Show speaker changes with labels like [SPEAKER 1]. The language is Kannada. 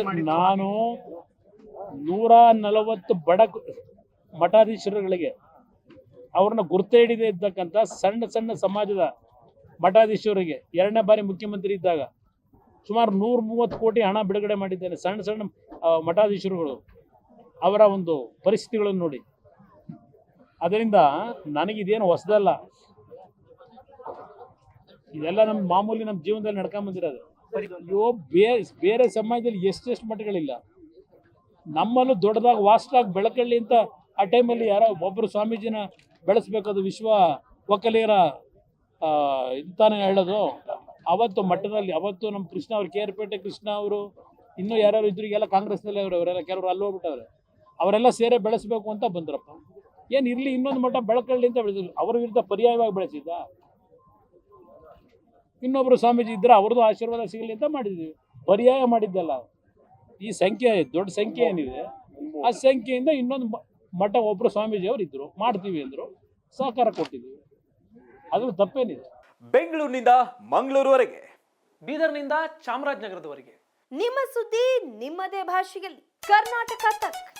[SPEAKER 1] ನಾನು ನೂರ ನಲವತ್ತು ಬಡ ಮಠಾಧೀಶರುಗಳಿಗೆ ಅವ್ರನ್ನ ಗುರ್ತೆ ಹಿಡಿದೇ ಇದ್ದಕ್ಕಂಥ ಸಣ್ಣ ಸಣ್ಣ ಸಮಾಜದ ಮಠಾಧೀಶರಿಗೆ ಎರಡನೇ ಬಾರಿ ಮುಖ್ಯಮಂತ್ರಿ ಇದ್ದಾಗ ಸುಮಾರು ನೂರ ಮೂವತ್ತು ಕೋಟಿ ಹಣ ಬಿಡುಗಡೆ ಮಾಡಿದ್ದೇನೆ ಸಣ್ಣ ಸಣ್ಣ ಮಠಾಧೀಶರುಗಳು ಅವರ ಒಂದು ಪರಿಸ್ಥಿತಿಗಳನ್ನು ನೋಡಿ. ಅದರಿಂದ ನನಗಿದೇನು ಹೊಸದಲ್ಲ. ಇದೆಲ್ಲ ನಮ್ಮ ಮಾಮೂಲಿ ನಮ್ಮ ಜೀವನದಲ್ಲಿ ನಡ್ಕೊಂಡ್ ಬಂದಿರೋದು. ಅಯ್ಯೋ ಬೇರೆ ಬೇರೆ ಸಮಾಜದಲ್ಲಿ ಎಷ್ಟೆಷ್ಟು ಮಠಗಳಿಲ್ಲ. ನಮ್ಮಲ್ಲೂ ದೊಡ್ಡದಾಗಿ ವಾಸ್ಟಾಗಿ ಬೆಳಕಳ್ಳಿ ಅಂತ ಆ ಟೈಮಲ್ಲಿ ಯಾರೋ ಒಬ್ಬರು ಸ್ವಾಮೀಜಿನ ಬೆಳೆಸ್ಬೇಕಾದ ವಿಶ್ವ ಒಕ್ಕಲಿಗರ ಇಂತಾನೆ ಹೇಳೋದು. ಅವತ್ತು ಮಠದಲ್ಲಿ, ಅವತ್ತು ನಮ್ಮ ಕೃಷ್ಣ ಅವ್ರು ಕೆ ಪೇಟೆ ಕೃಷ್ಣ ಅವರು, ಇನ್ನೂ ಯಾರ್ಯಾರು ಇದ್ರು ಎಲ್ಲ ಕಾಂಗ್ರೆಸ್ನಲ್ಲಿ ಅವರು, ಅವರೆಲ್ಲ ಕೆಲವರು ಅಲ್ಲಿ ಹೋಗ್ಬಿಟ್ಟವ್ರೆ. ಅವರೆಲ್ಲ ಸೇರೆ ಬೆಳೆಸ್ಬೇಕು ಅಂತ ಬಂದ್ರಪ್ಪ. ಏನು ಇರಲಿ ಇನ್ನೊಂದು ಮಠ ಬೆಳಕಳ್ಳಿ ಅಂತ ಬೆಳೆಸಿದ್ರು. ಅವ್ರ ವಿರುದ್ಧ ಪರ್ಯಾಯವಾಗಿ ಬೆಳೆಸಿದ್ದ. ಇನ್ನೊಬ್ರು ಸ್ವಾಮೀಜಿ ಇದ್ರೆ ಅವ್ರದ್ದು ಆಶೀರ್ವಾದ ಸಿಗಲಿ ಅಂತ ಮಾಡಿದ್ವಿ. ಪರ್ಯಾಯ ಮಾಡಿದ್ದಲ್ಲ ಈ ಸಂಖ್ಯೆ ದೊಡ್ಡ ಸಂಖ್ಯೆ ಏನಿದೆ ಆ ಸಂಖ್ಯೆಯಿಂದ ಇನ್ನೊಂದು ಮ- ಮಠ ಒಬ್ರು ಸ್ವಾಮೀಜಿ ಇದ್ದರು ಇದ್ರು. ಮಾಡ್ತೀವಿ ಅಂದರು. ಸಹಕಾರ ಕೊಟ್ಟಿದ್ವಿ. ಅದ್ರ ತಪ್ಪೇನಿದೆ
[SPEAKER 2] ಬೆಂಗಳೂರಿನಿಂದ ಮಂಗಳೂರುವರೆಗೆ
[SPEAKER 3] ಬೀದರ್ನಿಂದ ಚಾಮರಾಜನಗರದವರೆಗೆ.
[SPEAKER 4] ನಿಮ್ಮ ಸುದ್ದಿ ನಿಮ್ಮದೇ ಭಾಷೆಯಲ್ಲಿ. ಕರ್ನಾಟಕ ತಕ್.